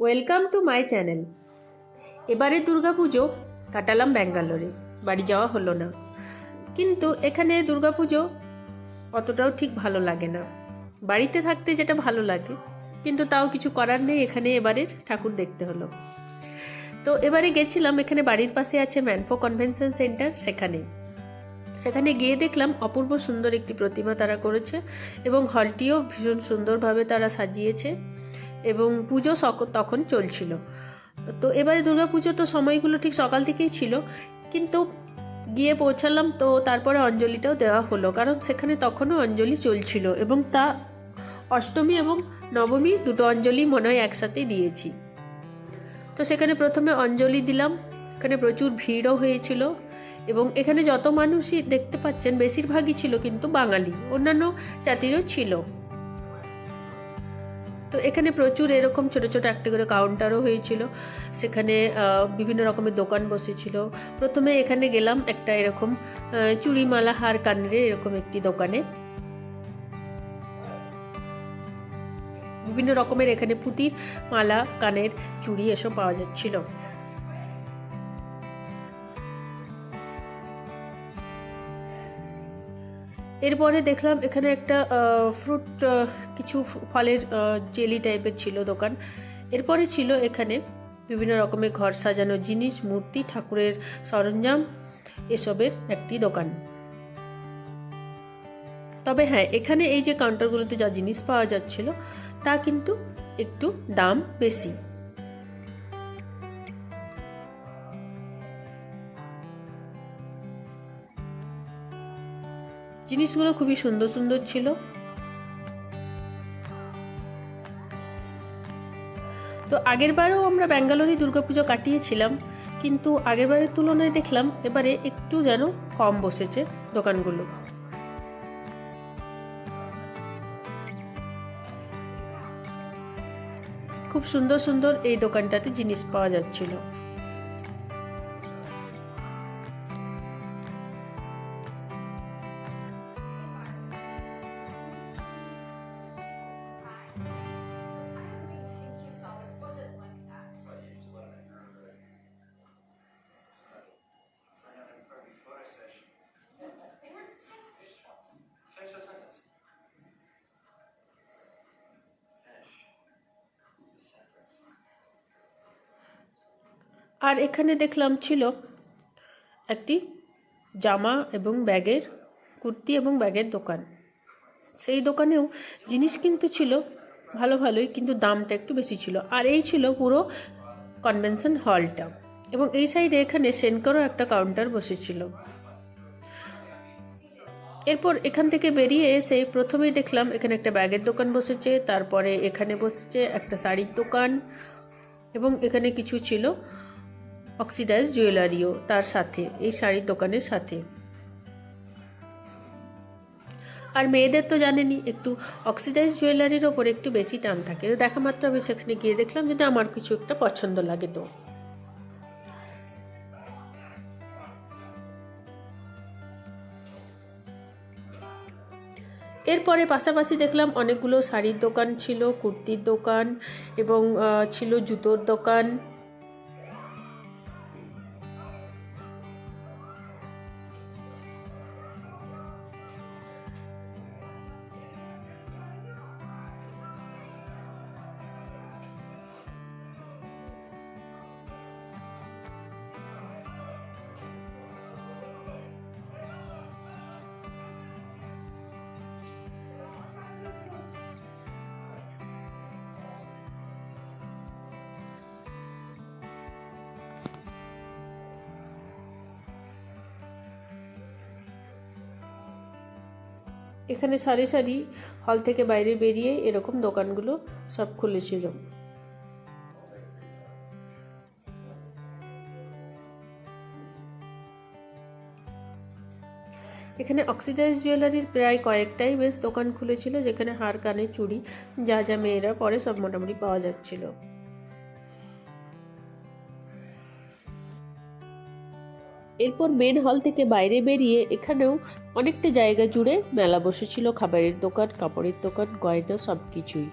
Welcome to my channel এবারে দুর্গাপুজো কাটালাম ব্যাঙ্গালোরে, বাড়ি যাওয়া হলো না। কিন্তু এখানে দুর্গাপুজো অতটাও ঠিক ভালো লাগে না। বাড়িতে থাকতে যেটা ভালো লাগে, কিন্তু তাও কিছু করার নেই, এখানে এবারের ঠাকুর দেখতে হলো। তো এবারে গেছিলাম, এখানে বাড়ির পাশে আছে ম্যানফো কনভেনশন সেন্টার, সেখানে। সেখানে গিয়ে দেখলাম অপূর্ব সুন্দর একটি প্রতিমা তারা করেছে এবং হলটিও ভীষণ সুন্দরভাবে তারা সাজিয়েছে। এবং পুজো তখন চলছিল। তো এবারে দুর্গাপুজো তো সময়গুলো ঠিক সকাল থেকেই ছিল। কিন্তু গিয়ে পৌঁছালাম তো তারপরে অঞ্জলিটাও দেওয়া হলো। কারণ সেখানে তখনও অঞ্জলি চলছিল এবং তা অষ্টমী এবং নবমী দুটো অঞ্জলি মনে হয় একসাথে দিয়েছি। তো সেখানে প্রথমে অঞ্জলি দিলাম। এখানে প্রচুর ভিড়ও হয়েছিল এবং এখানে যত মানুষই দেখতে পাচ্ছেন, বেশিরভাগই ছিল কিন্তু বাঙালি। অন্যান্য জাতিরও ছিল। তো এখানে প্রচুর এরকম ছোট ছোট একটা করে কাউন্টারও হয়েছিল। সেখানে বিভিন্ন রকমের দোকান বসেছিল। প্রথমে এখানে গেলাম একটা এরকম চুড়িমালা হার কানের এরকম একটি দোকানে। বিভিন্ন রকমের এখানে পুঁতির মালা, কানের চুড়ি এসব পাওয়া যাচ্ছিল। এরপরে দেখলাম এখানে একটা ফ্রুট কিছু ফলের জেলি টাইপের ছিল দোকান। এরপরে ছিল এখানে বিভিন্ন রকমের ঘর সাজানো জিনিস, মূর্তি, ঠাকুরের সরঞ্জাম, এসবের একটি দোকান। তবে হ্যাঁ এখানে এই যে কাউন্টারগুলোতে যা জিনিস পাওয়া যাচ্ছিল, তা কিন্তু একটু দাম বেশি। জিনিসগুলো খুবই সুন্দর সুন্দর ছিল। তো আগের বারেও আমরা ব্যাঙ্গালোরে দুর্গাপুজো কাটিয়েছিলাম, কিন্তু আগের বারের তুলনায় দেখলাম এবারে একটু যেন কম বসেছে দোকানগুলো। খুব সুন্দর সুন্দর এই দোকানটাতে জিনিস পাওয়া যাচ্ছিল। আর এখানে দেখলাম ছিল একটি জামা এবং ব্যাগের কুর্তি এবং ব্যাগের দোকান। সেই দোকানেও জিনিস কিন্তু ছিল ভালো ভালোই, কিন্তু দামটা একটু বেশি ছিল। আর এই ছিল পুরো কনভেনশন হলটা এবং এই সাইডে এখানে সেনকারও একটা কাউন্টার বসেছিল। এরপর এখান থেকে বেরিয়ে এসে প্রথমেই দেখলাম এখানে একটা ব্যাগের দোকান বসেছে, তারপরে এখানে বসেছে একটা শাড়ির দোকান এবং এখানে কিছু ছিল অক্সিডাইজ জুয়েলারিও তার সাথে, এই শাড়ির দোকানের সাথে। আর মেয়েদের তো জানেনই, একটু অক্সিডাইজ জুয়েলারির ওপর একটু বেশি টান থাকে। দেখা মাত্র আমি সেখানে গিয়ে দেখলাম যদি আমার কিছু একটা পছন্দ লাগে তো। এরপরে পাশাপাশি দেখলাম অনেকগুলো শাড়ির দোকান ছিল, কুর্তির দোকান এবং ছিল জুতোর দোকান। এখানে সারি সারি হল থেকে বাইরে বেরিয়ে এরকম দোকানগুলো সব খুলেছিল। এখানে অক্সিডাইজ জুয়েলারির প্রায় কয়েকটাই বেশ দোকান খুলেছিল, যেখানে হার কানে চুড়ি, যা যা মেয়েরা পরে সব মোটামুটি পাওয়া যাচ্ছিল। এরপর মেন হল থেকে বাইরে বেরিয়ে এখানেও অনেকটা জায়গা জুড়ে মেলা বসেছিল, খাবারের দোকান, কাপড়ের দোকান, গয়না সব কিছুই